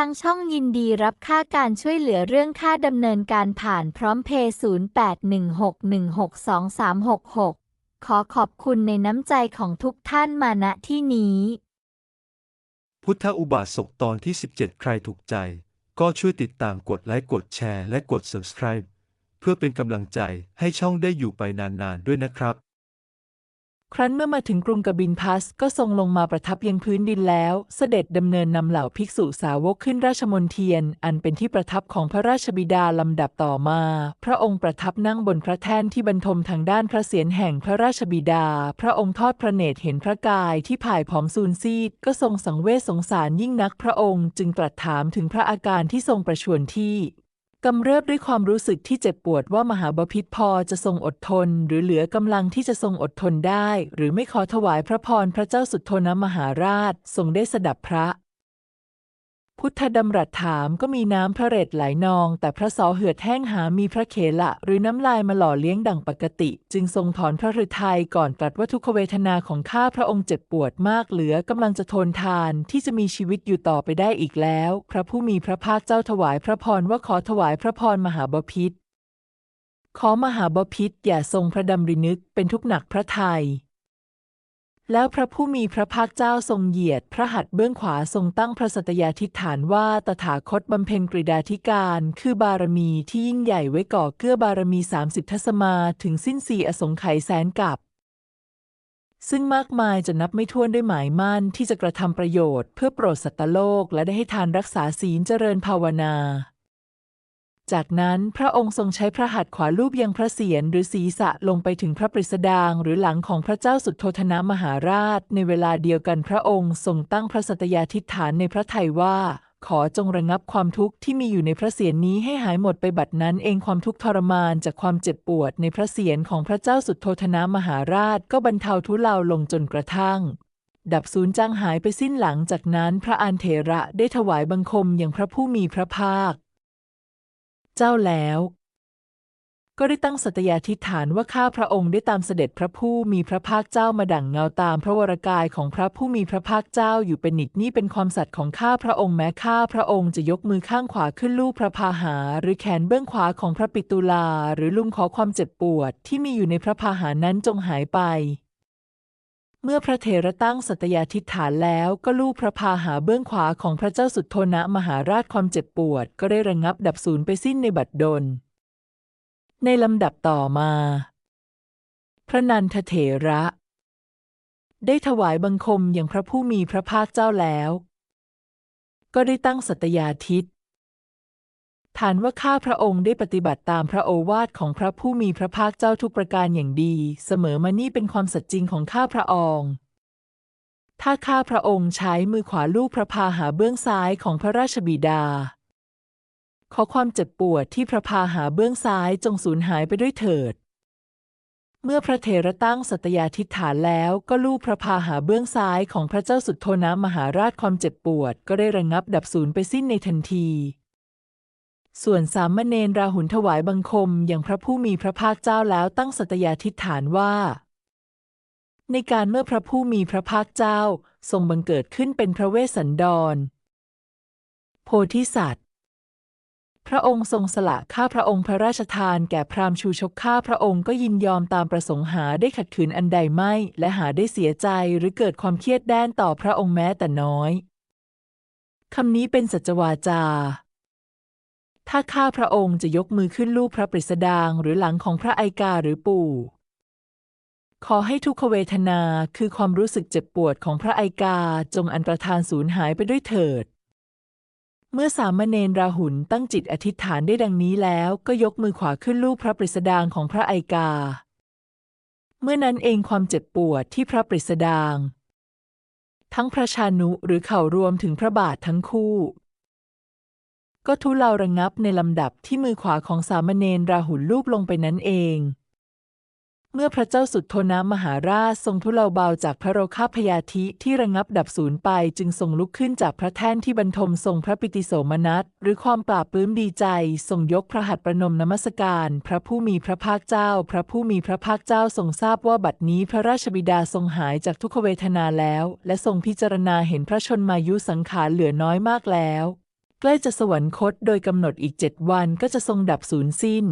ทางช่องยินดีรับค่าการช่วยเหลือเรื่องค่าดำเนินการผ่านพร้อมเพย์0816162366 ขอขอบคุณในน้ำใจของทุกท่านมาณที่นี้ พุทธอุบาสกตอนที่ 17 ใครถูกใจ ก็ช่วยติดตามกดไลค์กดแชร์และกด subscribe เพื่อเป็นกำลังใจให้ช่องได้อยู่ไปนานๆด้วยนะครับ ครั้นเมื่อมาถึงกรุงกบินพัสก็ทรงลงมาประทับยังพื้นดินแล้ว เสด็จดำเนินนำเหล่าภิกษุสาวกขึ้นราชมนเทียน อันเป็นที่ประทับของพระราชบิดาลำดับต่อมา พระองค์ประทับนั่งบนพระแท่นที่บรรทมทางด้านพระเศียรแห่งพระราชบิดา พระองค์ทอดพระเนตรเห็นพระกายที่ผ่ายผอมสูญซีด ก็ทรงสังเวชสงสารยิ่งนักพระองค์ จึงตรัสถามถึงพระอาการที่ทรงประชวรที่ กำเริบด้วยความรู้สึกที่เจ็บปวดว่ามหาบพิตรพอจะทรงอดทน หรือเหลือกำลังที่จะทรงอดทนได้ หรือไม่ขอถวายพระพรพระเจ้าสุดโทนมหาราช ทรงได้สดับพระ พุทธดำรัสถามก็มีน้ำพระเรศไหลนอง แต่พระสอเหือดแห้งหามีพระเขละ หรือน้ำลายมาหล่อเลี้ยงดังปกติ จึงทรงถอนพระฤทัยก่อนตรัสว่าทุกขเวทนาของข้าพระองค์เจ็บปวดมากเหลือกำลังจะทนทานที่จะมีชีวิตอยู่ต่อไปได้อีกแล้ว พระผู้มีพระภาคเจ้าถวายพระพรว่าขอถวายพระพรมหาบพิตรขอมหาบพิตรอย่าทรงพระดำรินึกเป็นทุกข์หนักพระทัย แล้วพระผู้มีพระภาคเจ้าทรงเหยียด พระหัตถ์เบื้องขวาทรงตั้งพระสัตยาธิฐานว่าตถาคตบำเพ็ญกริดาธิการ คือบารมีที่ยิ่งใหญ่ไว้ก่อเกื้อบารมีสามสิทัศมาถึงสิ้นสี่อสงไขยแสนกับซึ่งมากมายจะนับไม่ถ้วนด้วยหมายมั่นที่จะกระทำประโยชน์ เพื่อโปรดสัตว์โลกและได้ให้ทานรักษาศีลเจริญภาวนา จากนั้นพระองค์ทรงใช้พระหัตถ์ขวาลูบยังพระเศียรหรือศีรษะลงไปถึงพระปริสดางหรือหลังของพระเจ้าสุดโทธนะมหาราช ในเวลาเดียวกันพระองค์ทรงตั้งพระสัตยาธิษฐานในพระทัยว่า ขอจงระงับความทุกข์ที่มีอยู่ในพระเศียรนี้ให้หายหมดไปบัดนั้นเองความทุกข์ทรมานจากความเจ็บปวดในพระเศียรของพระเจ้าสุดโทธนะมหาราช ก็บรรเทาทุเลาลงจนกระทั่งดับสูญจางหายไปสิ้นหลังจากนั้นพระอันเถระได้ถวายบังคมอย่างพระผู้มีพระภาค เจ้าแล้ว ก็ได้ตั้งสัตยาธิฐานว่าข้าพระองค์ได้ตามเสด็จพระผู้มีพระภาคเจ้ามาดั่งเงาตามพระวรกายของพระผู้มีพระภาคเจ้าอยู่เป็นนิจนี่เป็นความสัตย์ของข้าพระองค์แม้ข้าพระองค์จะยกมือข้างขวาขึ้นลูบพระพาหา หรือแขนเบื้องขวาของพระปิตุลา หรือลุมขอความเจ็บปวดที่มีอยู่ในพระพาหานั้นจงหายไป เมื่อพระเถระตั้งสัตยาธิษฐานแล้วก็ลูบพระพาหาเบื้องขวาของพระเจ้าสุดโทนะมหาราชความเจ็บปวด ก็ได้ระงับดับสูญไปสิ้นในบัดดล ในลำดับต่อมา พระนันทเถระ ได้ถวายบังคมอย่างพระผู้มีพระภาคเจ้าแล้ว ก็ได้ตั้งสัตยาทิต ฐานว่าข้าพระองค์ได้ปฏิบัติตามพระโอวาทของพระผู้มีพระภาคเจ้าทุกประการอย่างดี เสมอมานี่เป็นความสัจจริงของข้าพระองค์ถ้าข้าพระองค์ใช้มือขวาลูบพระพาหาเบื้องซ้ายของพระราชบิดา ขอความเจ็บปวดที่พระพาหาเบื้องซ้ายจงสูญหายไปด้วยเถิด เมื่อพระเถระตั้งสัตยาธิฐานแล้วก็ลูบพระพาหาเบื้องซ้ายของพระเจ้าสุดโทนะมหาราชความเจ็บปวด ก็ได้ระงับดับสูญไปสิ้นในทันที ส่วนสามเณรราหุลถวายบังคมอย่างพระผู้มีพระภาคเจ้าแล้วตั้งสัตยาธิษฐานว่า ในการเมื่อพระผู้มีพระภาคเจ้าทรงบังเกิดขึ้นเป็นพระเวสสันดร โพธิสัตว์ พระองค์ทรงสละข้าพระองค์พระราชทานแก่พราหมณ์ชูชกข้าพระองค์ก็ยินยอมตามประสงค์หาได้ขัดขืนอันใดไม่ และหาได้เสียใจหรือเกิดความเครียดแด้นต่อพระองค์แม้แต่น้อยคำนี้เป็นสัจวาจา ถ้าข้าพระองค์จะยกมือขึ้นลูบพระปริสดางหรือหลังของพระไอกาหรือปู่ ขอให้ทุกขเวทนาคือความรู้สึกเจ็บปวดของพระไอกาจงอันตระธานสูญหายไปด้วยเถิด เมื่อสามเณรราหุลตั้งจิตอธิษฐานได้ดังนี้แล้วก็ยกมือขวาขึ้นลูบพระปริสดางของพระไอกา เมื่อนั้นเองความเจ็บปวดที่พระปริสดาง ทั้งพระชานุหรือเข่ารวมถึงพระบาททั้งคู่ ก็ทุเลาระงับในลำดับที่มือขวาของสามเณรราหุลลูบลงไปนั้นเอง เมื่อพระเจ้าสุดโทนะมหาราชทรงทุเลาเบาจากพระโรคาพยาธิที่ระงับดับสูญไปจึงทรงลุกขึ้นจากพระแท่นที่บรรทมทรงพระปิติโสมนัส หรือความปราบปลื้มดีใจ ทรงยกพระหัตถ์ประนมนมัสการ พระผู้มีพระภาคเจ้า พระผู้มีพระภาคเจ้าทรงทราบว่าบัดนี้พระราชบิดาทรงหายจากทุกขเวทนาแล้ว และทรงพิจารณาเห็นพระชนมายุสังขารเหลือน้อยมากแล้ว ใกล้จะสวรรคตโดยกำหนดอีกเจ็ดวันก็จะทรงดับสูญสิ้น